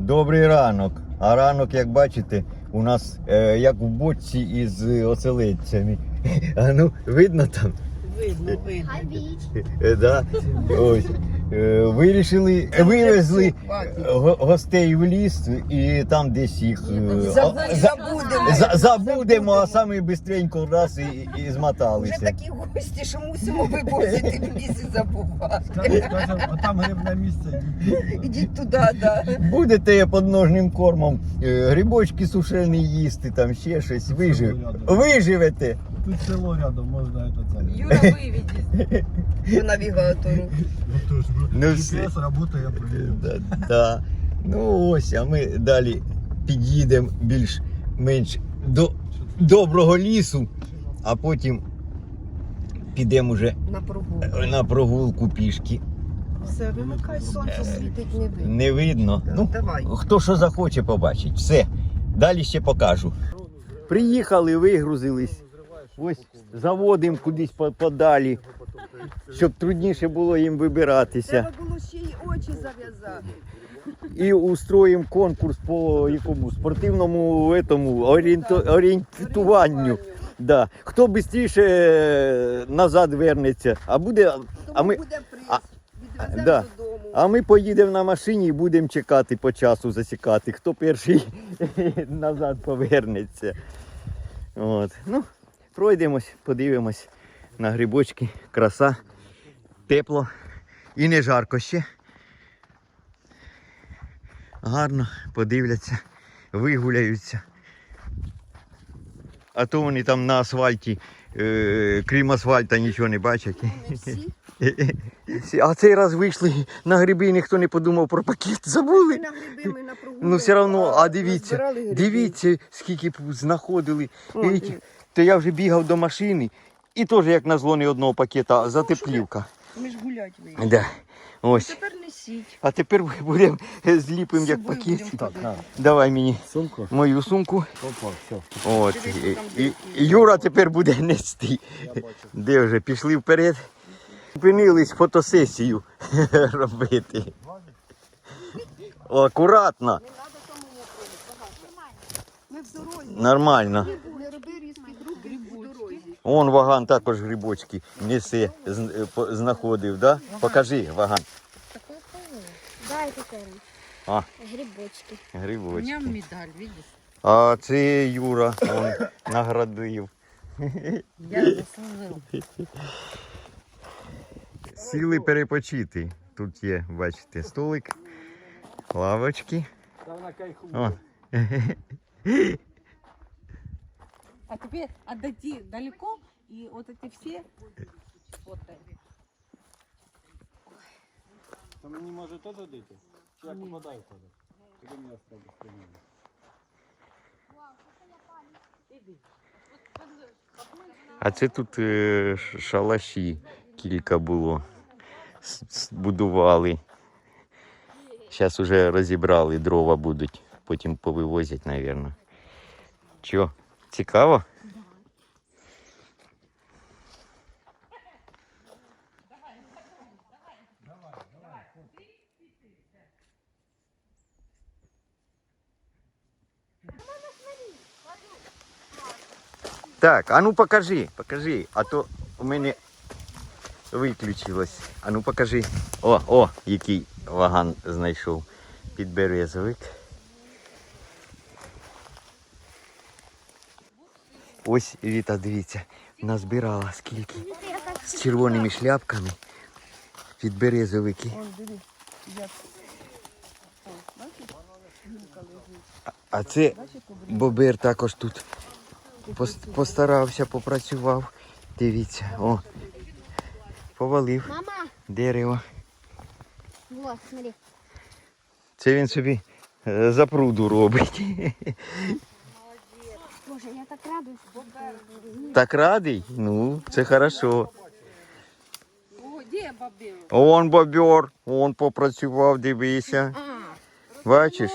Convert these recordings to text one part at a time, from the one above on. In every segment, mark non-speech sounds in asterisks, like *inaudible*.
Добрий ранок. А ранок, як бачите, у нас е, як в бочці із оселедцями. *laughs* А ну, видно там? Видно, видно. Е, да? Ось. Е, вирішили, вивезли го- гостей в ліс і там десь їх е, а, за- Забудемо. за- забудемо, а самі бистренько раз і, і Вже змоталися. такі гості, що мусимо вивозити в ліс і забувати. А там грибне місце. Ідіть туди, да. Будете подножним кормом е, грибочки сушені їсти, там ще щось. Вижив. Виживете. Тут село рядом, можна это це. Юра, виведіть. По навігатору. Ну, все. GPS работає, я провірю. Да, да. Ну ось, а ми далі під'їдемо більш-менш до доброго лісу, а потім підемо вже На прогулку. на прогулку пішки. Все, вимикай, сонце світить не видно. Не видно. Ну, Давай. хто що захоче побачить. Все. Далі ще покажу. Приїхали, вигрузились. Ось заводимо кудись подалі, щоб трудніше було їм вибиратися. Треба було ще й очі зав'язати. і устроїмо конкурс по якому спортивному этому, орієнту, орієнтуванню. Да. Хто швидше назад вернеться, а буде. А ми, буде приз. а- Відвеземо да. додому. а ми поїдемо на машині і будемо чекати по часу засікати, хто перший *laughs* назад повернеться. От. Ну, пройдемось, подивимось на грибочки. Краса, тепло і не жарко ще. Гарно подивляться, вигуляються. А то вони там на асфальті, е, крім асфальта, нічого не бачать. А цей раз вийшли на гриби, і ніхто не подумав про пакет, забули. на гриби, ми на прогулку. Ну все одно, а дивіться, дивіться, скільки знаходили. О. то я вже бігав до машини і теж як на зло ні одного пакета, затеплівка. Ми ж гулять вийшли. Да. Ось. Тепер несіть. А тепер будемо *laughs* зліпимо як пакет. Так, на, Давай мені сумку. мою сумку. Опа, все. От. Дивись, І, там і, Юра тепер буде *laughs* нести. Де вже пішли вперед. Зупинились фотосесію *laughs* робити. Акуратно, Ми в дорозі. нормально. В дорозі. Он Ваган також грибочки несе, е, знаходив, да? Покажи, Ваган. Дай. А. Грибочки. Грибочки. медаль, видиш? А це Юра он наградив. Я заслужив. Сіли перепочити. Тут є, бачите, столик, лавочки. Там на кайху. *laughs* А теперь отойти далеко, и вот эти все фото. То мені може додати? Чи я попадаю туди? Тоді мені оставиш примірно. А це тут е, ш- шалаші кілька було. С- с- Будували. Зараз вже розібрали, дрова будуть, потім повивозять, мабуть. Чо, цікаво? Так, а ну покажи, покажи, а то у мене виключилось. А ну покажи. О, о, який ваган знайшов. Підберезовик. Ось Віта, дивіться, назбирала скільки. З червоними шляпками. Підберезовики. А- А це бобер також тут постарався, попрацював. Дивіться, о, повалив Мама, дерево. смотри. Це він собі е, запруду робить. *laughs* Боже, я так радуюсь. Так радий? Ну, це хорошо. О? Он бобер, он попрацював, дивися. Бачиш?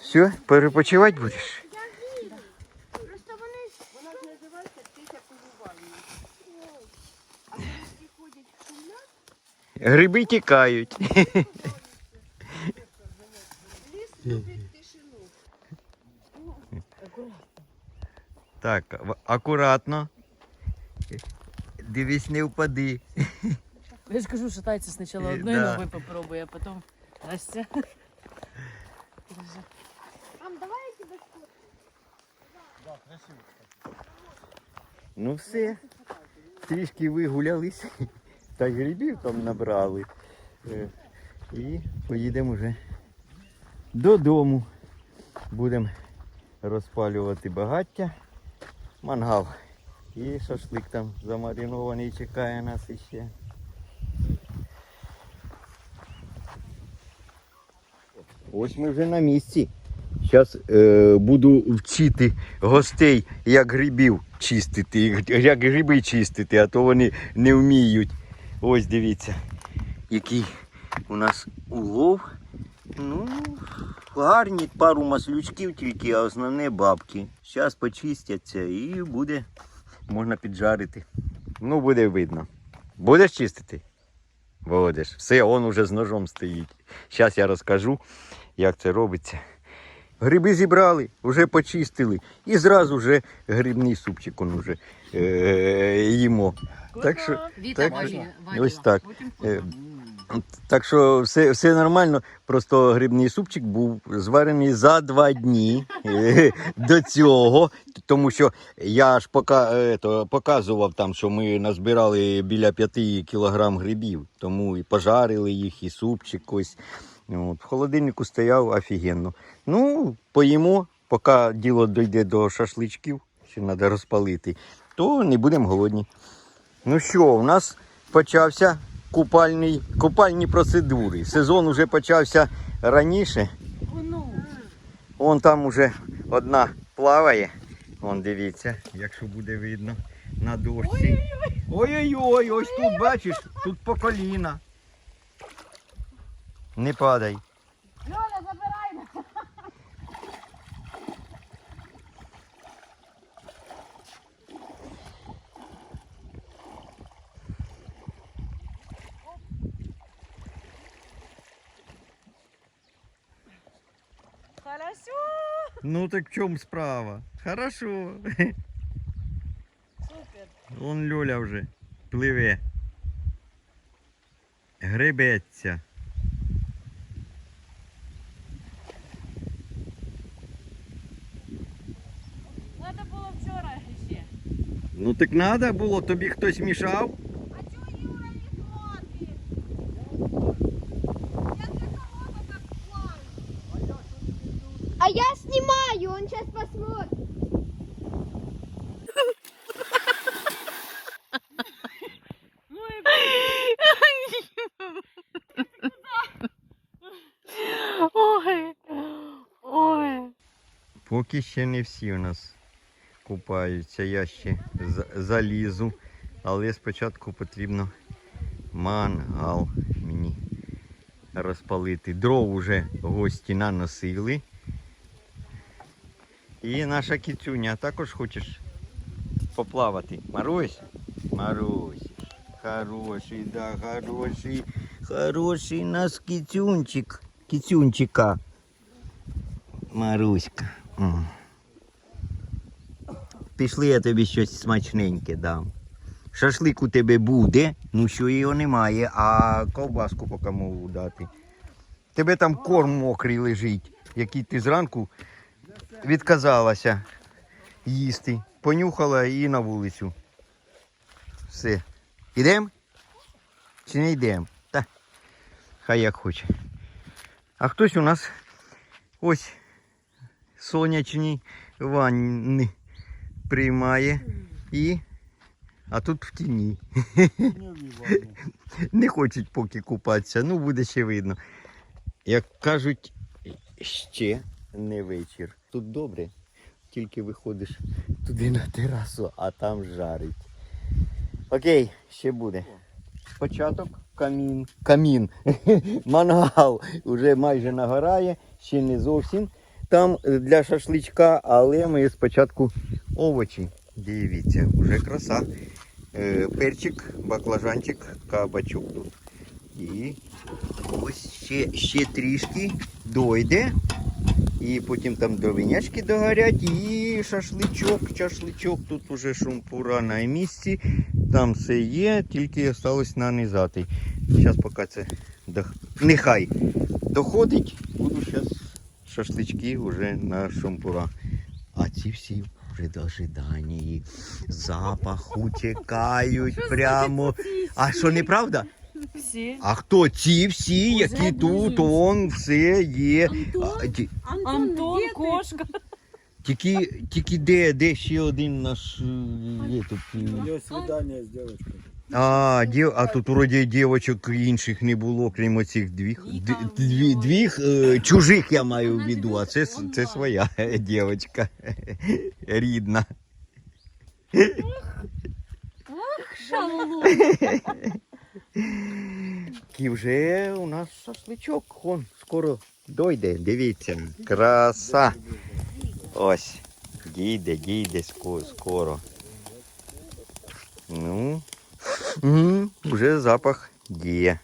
Все, перепочивати будеш? Гриби тікають. Так, акуратно. Дивись, не впади. Я ж кажу, шатайся спочатку Е, одною да. ногою попробуй, а потім Настя. Мам, давай я тебе Ну все. Трішки вигулялись, та й грибів там набрали. Е, І поїдемо вже додому. Будемо розпалювати багаття, мангал. І шашлик там замаринований чекає нас іще. Ось ми вже на місці. Зараз е, буду вчити гостей, як грибів чистити, як гриби чистити, а то вони не вміють. Ось дивіться, який у нас улов. Ну, гарні, пару маслючків тільки, а основне бабки. Зараз почистяться і буде, можна піджарити. Ну, буде видно. Будеш чистити? Будеш. Все, он уже з ножом стоїть. Зараз я розкажу, як це робиться. Гриби зібрали, вже почистили. І зразу вже грибний супчик он уже е- їмо. Так що, так що, ось так. Е, Так що все, все нормально. Просто грибний супчик був зварений за два дні е, до цього. Тому що я ж пока, е, то, показував там, що ми назбирали біля 5 кілограм грибів. Тому і пожарили їх, і супчик ось. От, в холодильнику стояв офігенно. Ну, поїмо, поки діло дійде до шашличків, ще треба розпалити, то не будемо голодні. Ну що, у нас почався купальний, купальні процедури. Сезон вже почався раніше. Вон там уже одна плаває. Вон дивіться, якщо буде видно на дошці. Ой-ой-ой, ось тут бачиш, тут по коліна. Не падай. Льоля, забирай нас. Хорошо. Ну так в чому справа? Хорошо. Супер. Вон Льоля вже пливе. Гребеться. Надо було вчора ще. Ну так треба було, тобі хтось мішав. А чого Юра не смотрит? Я для кого-то так. А я снимаю, он сейчас посмотрит. Ой, ой. Поки ще не всі у нас купаються, я ще залізу, але спочатку потрібно мангал мені розпалити. Дров уже гості наносили. І наша кіцюня також хочеш поплавати. Марусь? Марусь. Хороший, да, хороший, хороший наш кіцюнчик. Кіцюнчика. Маруська. Пішли, я тобі щось смачненьке дам. Шашлик у тебе буде, ну що його немає, а ковбаску поки можу дати. Тебе там корм мокрий лежить, який ти зранку відказалася їсти. Понюхала і на вулицю. Все. Ідем? Чи не йдемо? Та хай як хоче. А хтось у нас ось сонячні ванни приймає і. А тут в тіні. Не хочуть поки купатися, ну буде ще видно. Як кажуть, ще не вечір. Тут добре, тільки виходиш туди на терасу, а там жарить. Окей, ще буде. Початок камін. Камін. *laughs* Мангал уже майже нагорає, ще не зовсім. Там для шашличка, але ми спочатку овочі. Дивіться, вже краса. Е, перчик, баклажанчик, кабачок тут. І ось ще, ще трішки дойде. І потім там дровинячки догорять, і шашличок, шашличок. Тут уже шумпура на місці. Там все є, тільки осталось нанизати. Зараз поки це нехай доходить, буду зараз шашлички вже на шумпура. А ці всі вже до ожиданні. Запаху чекають прямо. А що неправда? Всі. А хто ці всі, які тут, он, все є. Антон? А, ті- кошка. Тільки, тільки де, де ще один наш е, є тут. У е, нее свидание с девочкой. А, дів, а тут вроді дівочок інших не було, крім оцих двіх. Д- Дві, двіх е, чужих я маю в виду, а це, с- це своя *laughs* дівчинка. *laughs* Рідна. Шалун. *laughs* І вже у нас шашличок. Он скоро дойде. Дивіться. Краса. Ось. Дійде, дійде ско- скоро. Ну. М, Вже запах є.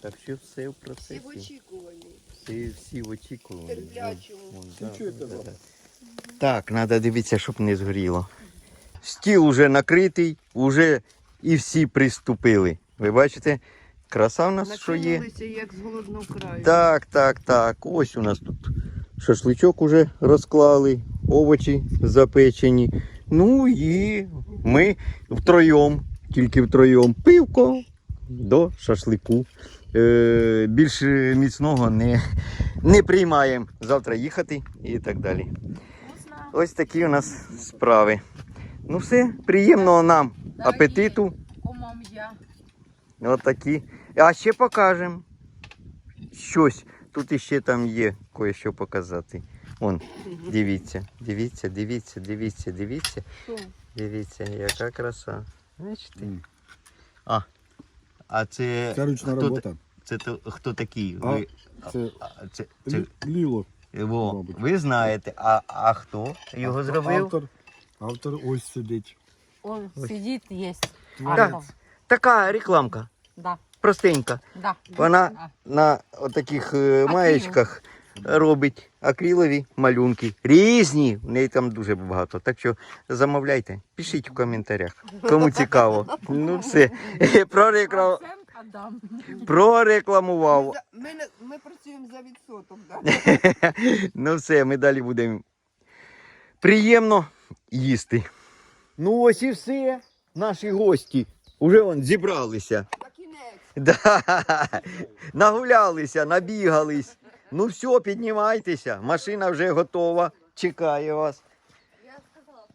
Так що все в Всі в процесі. очікуванні. Всі, всі в очікуванні. Терплячому. Да, да, да. Так, треба дивитися, щоб не згоріло. Стіл уже накритий, уже і всі приступили. Ви бачите, краса в нас що є. Як з голодного краю. Так, так, так. Ось у нас тут шашличок уже розклали, овочі запечені. Ну і ми втроєм, тільки втроєм, пивко до шашлику. Е, більш міцного не, не приймаємо. Завтра їхати і так далі. Ось такі у нас справи. Ну все, приємного нам апетиту. Ось такі. А ще покажемо. Щось. Тут іще там є кое-що показати. Вон, дивіться, дивіться, дивіться, дивіться, дивіться. Дивіться, яка краса. Бачите? А, а це, Це ручна хто, робота. це то, хто такий? А, Ви, Це а, це, це, Ліло. во, мабуть. ви знаєте, а, а хто його зробив? Автор, автор ось сидить. Он сидит, есть. Так. Така рекламка, Да, простенька. да. Вона на таких маєчках робить акрилові малюнки. Різні, в неї там дуже багато. Так що замовляйте, пишіть в коментарях. Кому цікаво. Ну все. *laughs* Прореклам... Процент отдам. Ми, Прорекламував. ми, ми працюємо за відсоток. Да? *laughs* Ну все, ми далі будемо приємно їсти. Ну ось і все. Наші гості. Уже вон зібралися. Да. *laughs* Нагулялися, набігались. Ну все, піднімайтеся. Машина вже готова, чекає вас. Я сказала,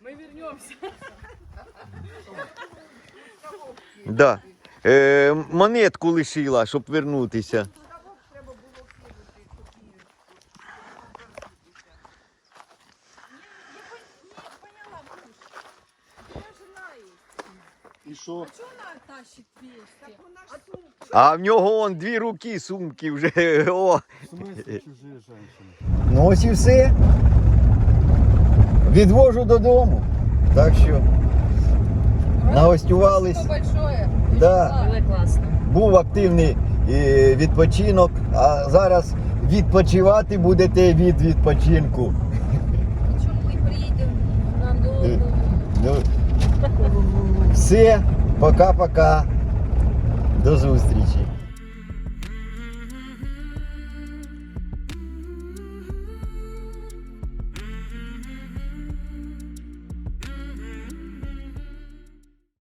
ми вернемося. Да. Е, монетку лишила, щоб вернутися. І що? Она тащит вещи. А в нього он дві руки сумки вже. *laughs* О. В смысле чужі жінки? Ну ось і все. Відвожу додому. Так що нагостювались. большое. Да. Було класно. Був активний е, відпочинок, а зараз відпочивати будете від відпочинку. Причем мы приедем на Е, Ну, все, пока-пока. До зустрічі.